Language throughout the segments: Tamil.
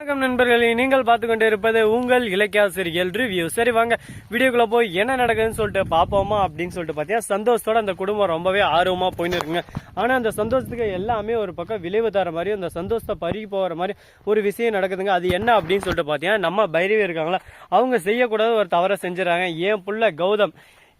வணக்கம் நண்பர்களே நீங்கள் பார்த்து கொண்டு இருப்பது உங்கள் இலக்கியாசிரியல் ரிவ்யூ. சரி வாங்க. வீடியோக்குள்ள போய் என்ன நடக்குதுன்னு சொல்லிட்டு பார்ப்போமா அப்படின்னு சொல்லிட்டு பார்த்தீங்கன்னா சந்தோஷத்தோட அந்த குடும்பம் ரொம்பவே ஆர்வமா போயின்னு இருக்குங்க. ஆனா அந்த சந்தோஷத்துக்கு எல்லாமே ஒரு பக்கம் விளைவு தர மாதிரி அந்த சந்தோஷத்தை பருகி போகிற மாதிரி ஒரு விஷயம் நடக்குதுங்க. அது என்ன அப்படின்னு சொல்லிட்டு பார்த்தீங்கன்னா நம்ம பைரவி இருக்காங்களா? அவங்க செய்யக்கூடாத ஒரு தவறை செஞ்சுறாங்க. ஏன் புள்ள கௌதம்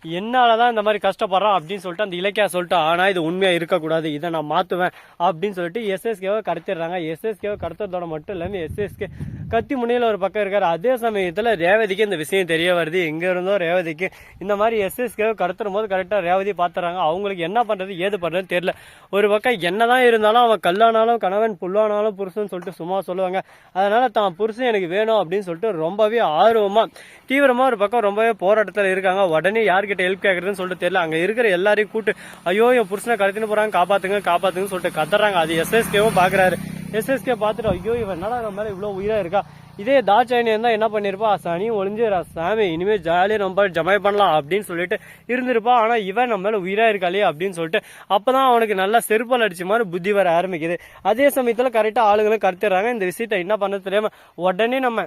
என்னாலதான் இந்த மாதிரி கஷ்டப்படுறான் அப்படின்னு சொல்லிட்டு அந்த இலக்கியா சொல்லிட்டு ஆனா இது உண்மையா இருக்கக்கூடாது இதை நான் மாத்துவேன் அப்படின்னு சொல்லிட்டு எஸ்எஸ்கேவை கடத்திடுறாங்க. எஸ்எஸ்கேவை கடத்துறதோட மட்டும் இல்லாம எஸ்எஸ்கே கத்தி முனையில ஒரு பக்கம் இருக்காரு. அதே சமயத்துல ரேவதிக்கு இந்த விஷயம் தெரிய வருது. எங்க இருந்தோ ரேவதிக்கு. இந்த மாதிரி எஸ்எஸ்கேவை கடத்தும் போது கரெக்டா ரேவதி பாத்துறாங்க. அவங்களுக்கு என்ன பண்றது ஏது பண்றதுன்னு தெரியல. ஒரு பக்கம் என்னதான் இருந்தாலும் அவன் கல்லானாலும் கணவன் புல்லானாலும் புருஷன் சொல்லிட்டு சும்மா சொல்லுவாங்க. அதனால தான் புருஷன் எனக்கு வேணும் அப்படின்னு சொல்லிட்டு ரொம்பவே ஆர்வமா தீவிரமா ஒரு பக்கம் ரொம்பவே போராட்டத்தில் இருக்காங்க. உடனே யார்கிட்ட ஹெல்ப் கேட்கறதுன்னு சொல்லிட்டு தெரியல. அங்க இருக்கிற எல்லாரையும் கூட்டு ஐயோ என் புருஷனை கடத்தின்னு போறாங்க காப்பாத்துங்க காப்பாத்துங்கன்னு சொல்லிட்டு கத்துறாங்க அது எஸ்எஸ்கேவும் பாக்குறாரு. எஸ்எஸ்கே பார்த்துட்டு ஐயோ இவன் என்னடா நம்ம மேல இவ்வளவு உயிரா இருக்கா? இதே தாட்சாயணி இருந்தா என்ன பண்ணிருப்பா? சனியும் ஒளிஞ்சு சாமி. இனிமே ஜாலியா நம்ம ஜமாய் பண்ணலாம் அப்படின்னு சொல்லிட்டு இருந்திருப்பா. ஆனா இவன் நம்ம மேல உயிரா இருக்காளே அப்படின்னு சொல்லிட்டு அப்பதான் அவனுக்கு நல்லா செருப்பால் அடிச்ச மாதிரி புத்தி வர ஆரம்பிக்குது. அதே சமயத்துல கரெக்டா ஆளுங்களும் கருத்துறாங்க இந்த விஷயத்த என்ன பண்ண தெரியாம உடனே நம்ம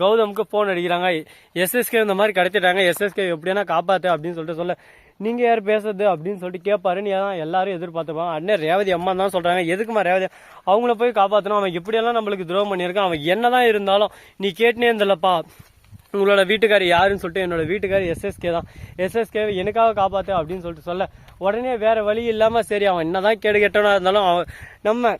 கௌதமுக்கு ஃபோன் அடிக்கிறாங்க. எஸ்எஸ்கே இந்த மாதிரி கிடைச்சிட்டாங்க எஸ்எஸ்கே எப்படின்னா காப்பாத்து அப்படின்னு சொல்லிட்டு சொல்ல நீங்க யார் பேசுறது? அப்படின்னு சொல்லிட்டு கேட்பாரு நீ தான் எல்லாரும் எதிர்பார்த்துப்பாங்க அண்ணே ரேவதி அம்மா தான் சொல்றாங்க. எதுக்குமா ரேவதி? அவங்கள போய் காப்பாத்தணும். அவன் எப்படியெல்லாம் நம்மளுக்கு துரோகம் பண்ணியிருக்கான். அவன் என்னதான் இருந்தாலும் நீ கேட்டுனே இருந்தலப்பா உங்களோட வீட்டுக்காரி யாருன்னு சொல்லிட்டு என்னோட வீட்டுக்காரி எஸ்எஸ்கே தான். எஸ்எஸ்கே எனக்காக காப்பாத்து அப்படின்னு சொல்லிட்டு சொல்ல உடனே வேற வழி இல்லாம சரி அவன் என்னதான் கேடு கெட்டவனா இருந்தாலும் அவன் நம்ம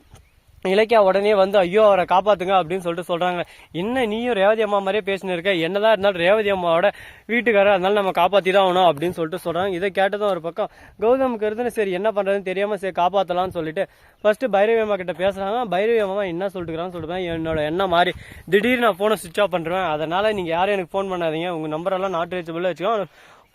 இலக்கியா உடனே வந்து ஐயோ அவரை காப்பாத்துங்க அப்படின்னு சொல்லிட்டு சொல்றாங்க. என்ன நீயும் ரேவதி அம்மா மாதிரியே பேசினு இருக்க? என்னதான் இருந்தாலும் ரேவதி அம்மாவோட வீட்டுக்காரர் அதனால நம்ம காப்பாத்தி தான் ஆகணும் அப்படின்னு சொல்லிட்டு சொல்றாங்க. இதை கேட்டதும் ஒரு பக்கம் கௌதமுக்கு இருந்து சரி என்ன பண்றதுன்னு தெரியாம சரி காப்பாத்தலாம்னு சொல்லிட்டு ஃபர்ஸ்ட் பைரவி அம்மா கிட்ட பேசுறாங்க. பைரவி அம்மா என்ன சொல்லிட்டுக்கிறான்னு சொல்லுவேன் என்னோட என்ன மாதிரி திடீர்னு நான் போனை சுவிச் ஆஃப் பண்றேன். அதனால நீங்க யாரும் எனக்கு ஃபோன் பண்ணாதீங்க. உங்க நம்பர் எல்லாம் நாட் ரீச்சபிள் வச்சுக்கோ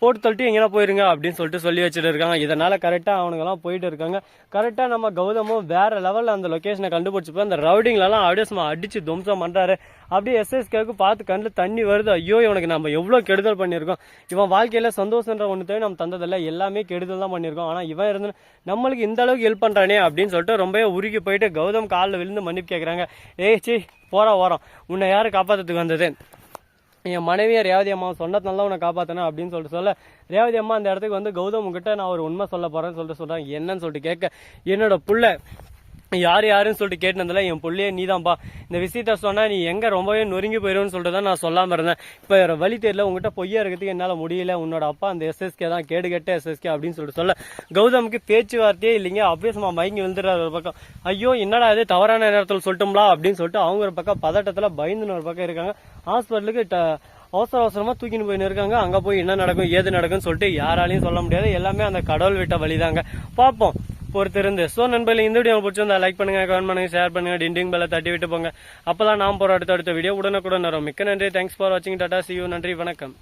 போட்டு தள்ளிட்டு எங்கேனா போயிருங்க அப்படின்னு சொல்லிட்டு சொல்லி வச்சுட்டு இருக்காங்க இதனால கரெக்டாக அவனுங்கெல்லாம் போயிட்டு இருக்காங்க கரெக்டாக நம்ம கௌதமும் வேற லெவலில் அந்த லொக்கேஷனை கண்டுபிடிச்சப்போ அந்த ரவுடிங்லலாம் அப்படியே சும்மா அடிச்சு துவம்சம் பண்ணுறாரு அப்படியே எஸ்எஸ்கேவுக்கு பார்த்து கண்ணில் தண்ணி வருது. ஐயோ இவனுக்கு நம்ம எவ்வளோ கெடுதல் பண்ணியிருக்கோம். இவன் வாழ்க்கையில் சந்தோஷன்ற ஒன்று நம்ம தந்ததில்ல. எல்லாமே கெடுதல் தான் பண்ணியிருக்கோம். ஆனால் இவன் இருந்து நம்மளுக்கு இந்த அளவுக்கு ஹெல்ப் பண்ணுறானே அப்படின்னு சொல்லிட்டு ரொம்பவே உருகி போயிட்டு கௌதம் காலில் விழுந்து மன்னிப்பு கேட்குறாங்க ஏய் சி போறா ஓரம். உன்னை யார் காப்பாற்றுறதுக்கு வந்தது? என் மனைவியை ரேவதி அம்மா சொன்னதுனால உன்னை காப்பாற்றினேன் அப்படின்னு சொல்லிட்டு சொல்ல ரேவதி அம்மா அந்த இடத்துக்கு வந்து கௌதம் கிட்ட நான் ஒரு உண்மை சொல்ல போறேன்னு சொல்லிட்டு சொல்றாங்க. என்னன்னு சொல்லிட்டு கேட்க என்னோட புள்ள யார் யாருன்னு சொல்லிட்டு கேட்டதுல என் புள்ளையே நீதான்பா. இந்த விஷயத்த சொன்னால் நீ எங்கே ரொம்பவே நொறுங்கி போயிடும்னு சொல்லிட்டு தான் நான் சொல்லாமல் இருந்தேன். இப்போ வேறு வழி தெரியல உங்ககிட்ட பொய்யா இருக்கிறதுக்கு என்னால் முடியல. உன்னோட அப்பா அந்த எஸ்எஸ்கே தான் கேடு கெட்ட எஸ்எஸ்கே அப்படின்னு சொல்லிட்டு சொல்ல. கௌதமுக்கு பேச்சுவார்த்தையே இல்லைங்க அப்படியே சும்மா மயங்கி விழுந்துடுறாரு ஒரு பக்கம். ஐயோ என்னடா இது தவறான நேரத்தில் சொல்லிட்டோம்லா அப்படின்னு சொல்லிட்டு அவங்க ஒரு பக்கம் பதட்டத்தில் பயந்துன்னு ஒரு பக்கம் இருக்காங்க. ஹாஸ்பிட்டலுக்கு அவசர அவசரமா தூக்கின்னு போயின்னு இருக்காங்க. அங்க போய் என்ன நடக்கும் ஏது நடக்கும்னு சொல்லிட்டு யாராலையும் சொல்ல முடியாது. எல்லாமே அந்த கடவுள் விட்ட வழிதாங்க. பார்ப்போம் பொறுத்திருந்து. ஸோ நண்பர்கள் இந்த வீடியோ பிடிச்சிருந்தா லைக் பண்ணுங்க கமெண்ட் பண்ணுங்க ஷேர் பண்ணுங்க டிண்டிங் பெல்ல தட்டி விட்டு போங்க. அப்பதான் நான் போற அடுத்த அடுத்த வீடியோ உடனுக்குடன் வரும். மிக்க நன்றி. தேங்க்ஸ் ஃபார் வாட்சிங் டாடா சி யூ நன்றி வணக்கம்.